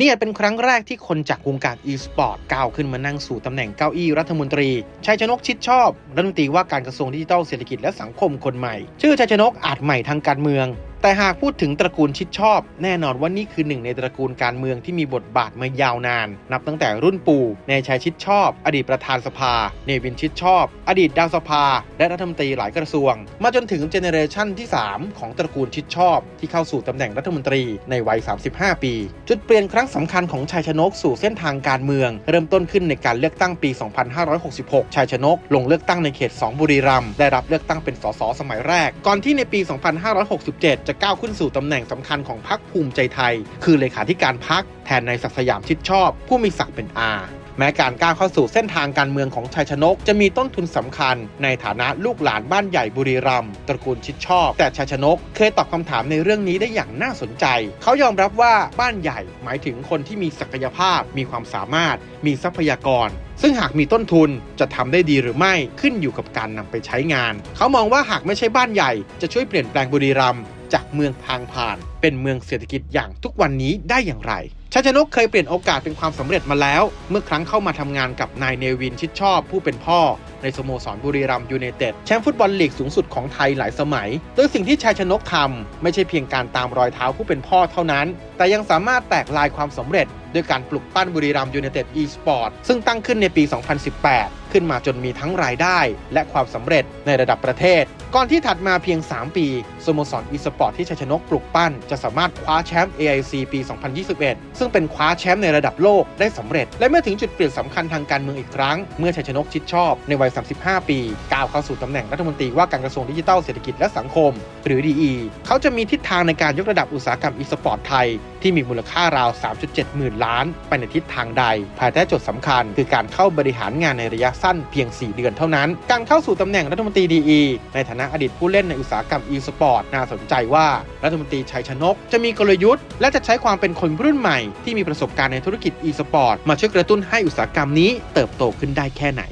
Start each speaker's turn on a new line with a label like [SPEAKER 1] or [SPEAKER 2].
[SPEAKER 1] นี่อาจเป็นครั้งแรกที่คนจากวงการ e-sport ก้าวขึ้นมานั่งสู่ตำแหน่งเก้าอี้รัฐมนตรี ชัยชนกชิดชอบ รัฐมนตรีว่าการกระทรวงดิจิทัลเศรษฐกิจและสังคมคนใหม่ ชื่อชัยชนกอาจใหม่ทางการเมือง แต่หากพูดถึงตระกูลชิดชอบ แน่นอนว่านี่คือหนึ่งในตระกูลการเมืองที่มีบทบาทมายาวนาน นับตั้งแต่รุ่นปู่เนชัยชิดชอบ อดีตประธานสภา เนวินชิดชอบ อดีตดาวสภา และรัฐมนตรีหลายกระทรวง มาจนถึงเจเนเรชันที่ 3 ของตระกูลชิดชอบ ที่เข้าสู่ตำแหน่งรัฐมนตรีในวัย 35 ปี จุดเปลี่ยนครั้งสำคัญของชัยชนกสู่เส้นทางการเมือง เริ่มต้นขึ้นในการเลือกตั้งปี 2566 ชัยชนก ลงเลือกตั้งในเขต 2 บุรีรัมย์ได้รับเลือกตั้งเป็นสสสมัยแรก ก่อนที่ในปี 2567 จะก้าวขึ้นสู่ตำแหน่งสำคัญของพรรคภูมิใจไทย คือเลขาธิการพรรคแทนนายศักดิ์สยามชิดชอบ ผู้มีศักดิ์เป็นอาแม้การก้าวเข้าสู่เส้นทางการเมืองของชัยชนก จะมีต้นทุนสำคัญ ในฐานะลูกหลานบ้านใหญ่บุรีรัมย์ตระกูลชิดชอบ แต่ชัยชนกเคยตอบคำถามในเรื่องนี้ได้อย่างน่าสนใจ เขายอมรับว่าบ้านใหญ่หมายถึงคนที่มีศักยภาพ มีความสามารถ มีทรัพยากร ซึ่งหากมีต้นทุนจะทำได้ดีหรือไม่ขึ้นอยู่กับการนำไปใช้งาน เขามองว่าหากไม่ใช่บ้านใหญ่จะช่วยเปลี่ยนแปลงบุรีรัมย์ จากเมืองทางผ่าน เป็นเมืองเศรษฐกิจอย่างทุกวันนี้ได้อย่างไรชายชนกเคยเปลี่ยนโอกาสเป็นความสำเร็จมาแล้ว เมื่อครั้งเข้ามาทำงานกับนายเนวินชิดชอบผู้เป็นพ่อ ในสโมสรบุรีรัมยูไนเต็ดแชมป์ฟุตบอลลีกสูงสุดของไทยหลายสมัย โดยสิ่งที่ชายชนกทำไม่ใช่เพียงการตามรอยเท้าผู้เป็นพ่อเท่านั้น แต่ยังสามารถแตกลายความสำเร็จ ด้วยการปลุกปั้นบุรีรัมย์ยูไนเต็ดอีสปอร์ตซึ่งตั้งขึ้นในปี 2018 ขึ้นมาจนมีทั้งรายได้และความสำเร็จในระดับประเทศ ก่อนที่ถัดมาเพียง 3 ปีสโมสรอีสปอร์ตที่ชัยชนกปลุกปั้น จะสามารถคว้าแชมป์ AIC ปี 2021 ซึ่งเป็นคว้าแชมป์ในระดับโลกได้สำเร็จ และเมื่อถึงจุดเปลี่ยนสำคัญทางการเมืองอีกครั้งเมื่อชัยชนกชิดชอบในวัย 35 ปีก้าวเข้าสู่ตำแหน่งรัฐมนตรีว่าการกระทรวงดิจิทัลเศรษฐกิจและสังคม หรือ DE เขาจะมีทิศทางในการยกระดับอุตสาหกรรมอีสปอร์ตไทยที่มีมูลค่าราว 3.7 หมื่นล้านไปในทิศทางใด ภายใต้โจทย์สำคัญ คือการเข้าบริหารงานในระยะสั้นเพียง 4 เดือนเท่านั้น การเข้าสู่ตำแหน่งรัฐมนตรีดีในฐานะอดีตผู้เล่นในอุตสาหกรรมอีสปอร์ตน่าสนใจว่ารัฐมนตรีชัยชนก จะมีกลยุทธ์ และจะใช้ความเป็นคนรุ่นใหม่ที่มีประสบการณ์ในธุรกิจอีสปอร์ตมาช่วยกระตุ้นให้อุตสาหกรรมนี้เติบโตขึ้นได้แค่ไหน